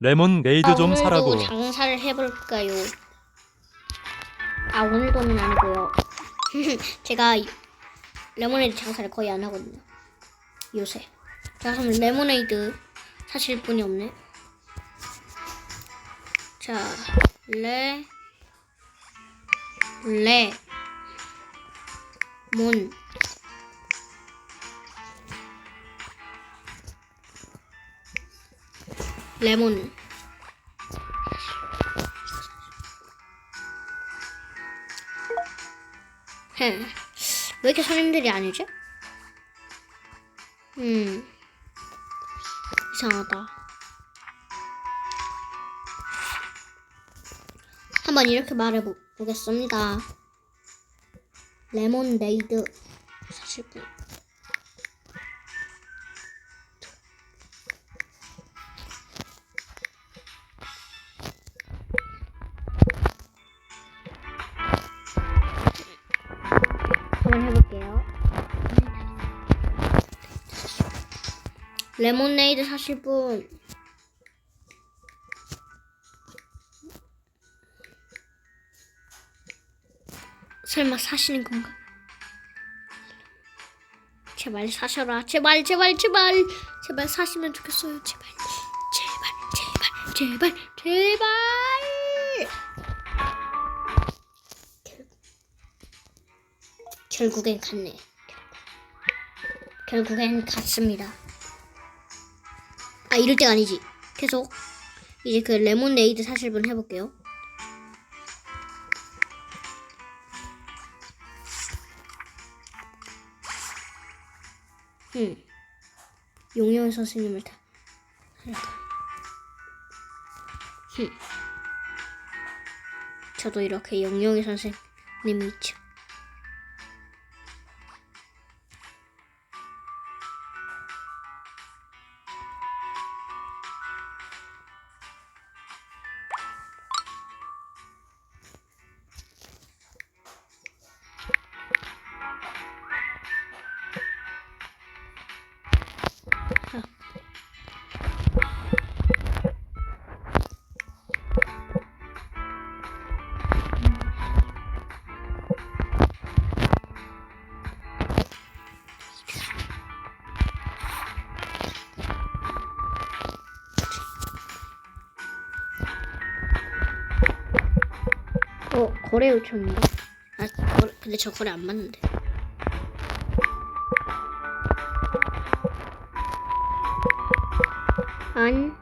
레몬네이드 좀 오늘도 사라고. 장사를 해볼까요? 아 오늘도는 아니고요. 제가 이- 레모네이드 장사를 거의 안 하거든요. 요새. 자 그럼 레모네이드 사실 분이 없네. 자 레, 레, 몬. 레몬. 헤. 왜 이렇게 손님들이 아니지? 음. 이상하다. 한번 이렇게 말해 보겠습니다. 레몬네이드 사실 분. 레몬네이드 사실 분. 설마 사시는 건가? 제발 사셔라. 제발, 제발, 제발. 제발 사시면 좋겠어요. 제발. 제발, 제발, 제발, 제발. 결국엔 갔네. 결국엔 갔습니다. 아 이럴 때가 아니지. 계속 이제 그 레몬네이드 사실분 해볼게요. 음, 용영 선생님을 다 할까. 흠. 저도 이렇게 용영이 선생님이 있죠. 거래 요청인가? 아, 거래, 근데 저 거래 안 맞는데. 안.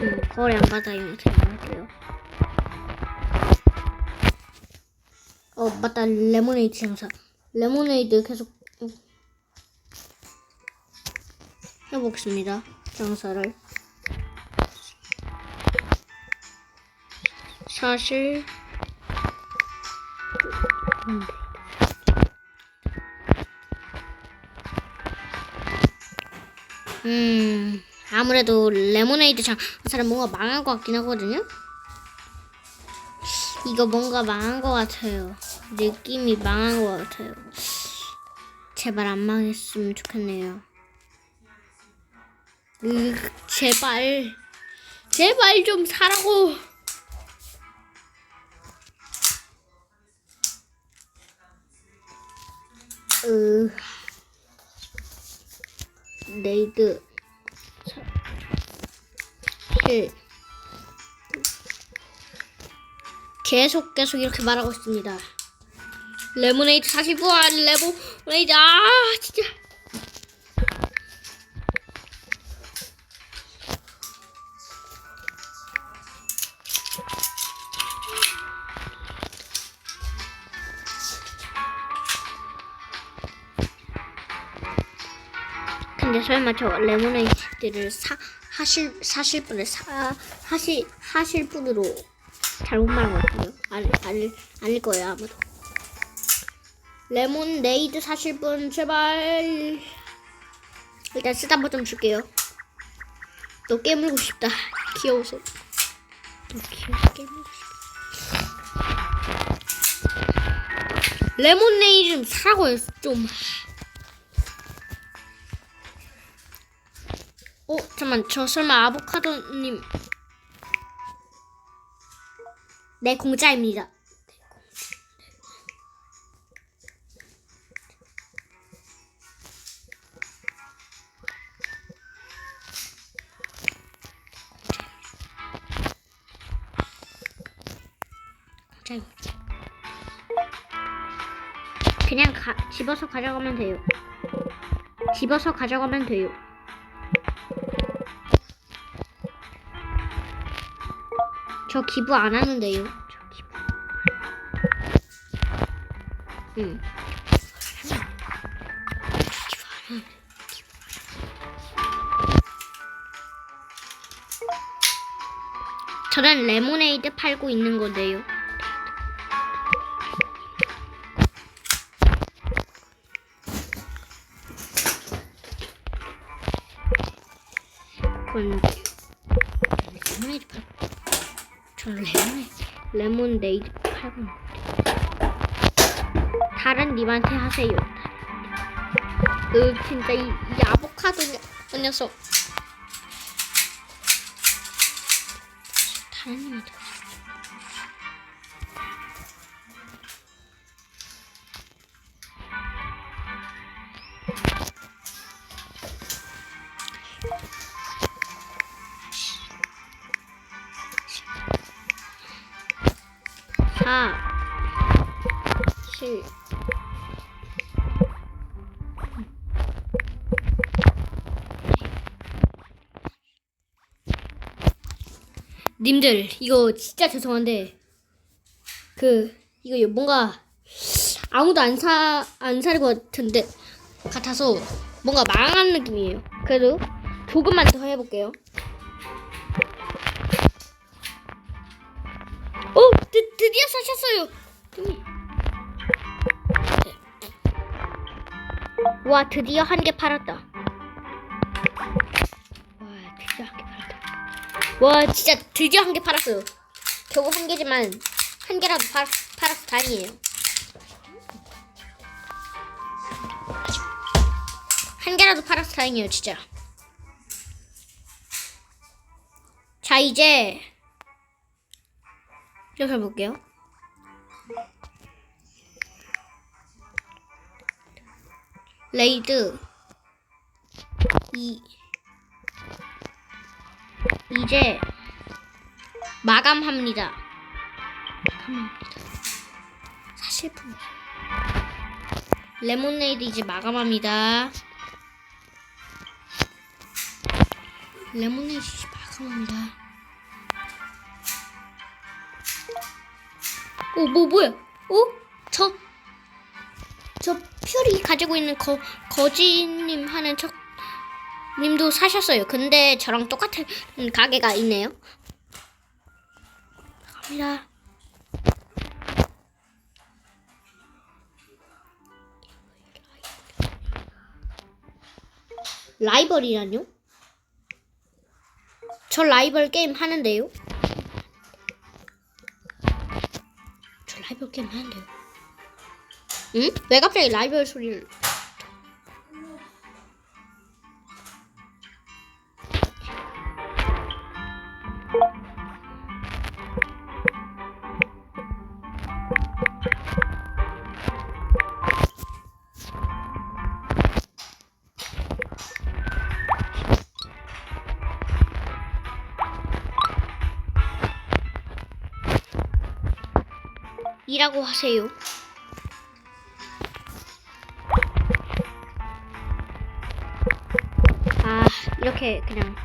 음, 거래 안 받아요. 그냥 할게요. 어, 맞다. 레모네이드 장사. 레모네이드 계속 음, 해보겠습니다. 장사를. 사실 음 아무래도 레모네이드 장사는 뭔가 망한 것 같긴 하거든요. 이거 뭔가 망한 것 같아요. 느낌이 망한 것 같아요. 제발 안 망했으면 좋겠네요. 으, 제발, 제발 좀 사라고. 으, 실. 계속 계속 이렇게 말하고 있습니다. 레모네이드 49원, 레모네이드, 아, 진짜. 근데 설마 저 레모네이드를 사 하실 사실 분을 사 하실 하실 분으로 잘못 말한 것 같아요. 알, 알, 아닐 거예요 아무도. 레몬네이드 사실 분 제발 일단 쓰다 한번 줄게요. 또 깨물고 싶다. 귀여워서. 또 귀여워서 깨물고 싶다. 레몬네이 좀 사라고요 좀. 어 잠만 저 설마 아보카도님 네 공짜입니다. 공짜입니다. 그냥 가, 집어서 가져가면 돼요. 집어서 가져가면 돼요. 저 기부 안 하는데요. 저 기부. 응. 저는 레모네이드 팔고 있는 건데요. 저는 레몬 레몬네이드 팔고 다른 님한테 하세요. 으 진짜 이, 이 아보카도 녀- 녀석. 다른 님한테 하세요. 사, 칠, 님들 이거 진짜 죄송한데 그 이거 뭔가 아무도 안 사 안 살 것 같은데 같아서 뭔가 망한 느낌이에요. 그래도 조금만 더 해볼게요. 음. 와 드디어 한 개 팔았다. 와 드디어 한 개 팔았다. 와 진짜 드디어 한 개 팔았어요. 겨우 한 개지만 한 개라도 팔, 팔아서 다행이에요. 한 개라도 팔아서 다행이에요 진짜. 자 이제 이렇게 해볼게요. 레이드 이 이제 마감합니다. 마감합니다. 사실 품 레몬네이드 이제 마감합니다. 레몬네이드 이제 마감합니다. 오, 뭐, 뭐야? 어? 저, 저 퓨리 가지고 있는 거, 거지님 하는 척, 님도 사셨어요. 근데 저랑 똑같은 가게가 있네요. 갑니다. 라이벌이라뇨? 저 라이벌 게임 하는데요? 저 라이벌 게임 하는데요. 응? 왜 갑자기 라이벌 소리를? 이라고 하세요. 이렇게 그냥.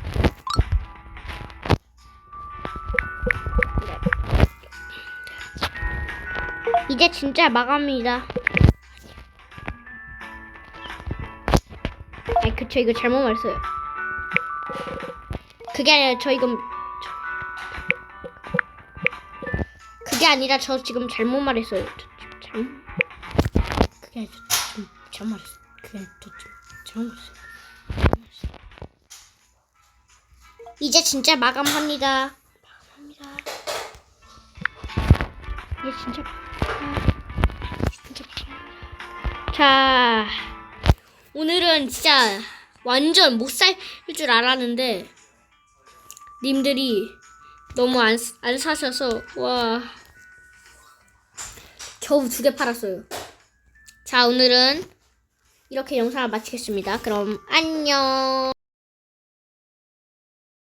이제 진짜 마감입니다. 아이, 그쵸, 이거 잘못 말했어요. 그게 아니라 저 이거. 그게 아니라 저 지금 잘못 말했어요. 저 지금 잘못. 그게 아니라 저 지금 잘못 말했어요. 이제 진짜 마감합니다. 마감합니다. 이제 진짜 아, 진짜 마감. 자, 오늘은 진짜 완전 못 살 줄 알았는데, 님들이 너무 안, 안 사셔서, 와. 겨우 두 개 팔았어요. 자, 오늘은 이렇게 영상을 마치겠습니다. 그럼 안녕.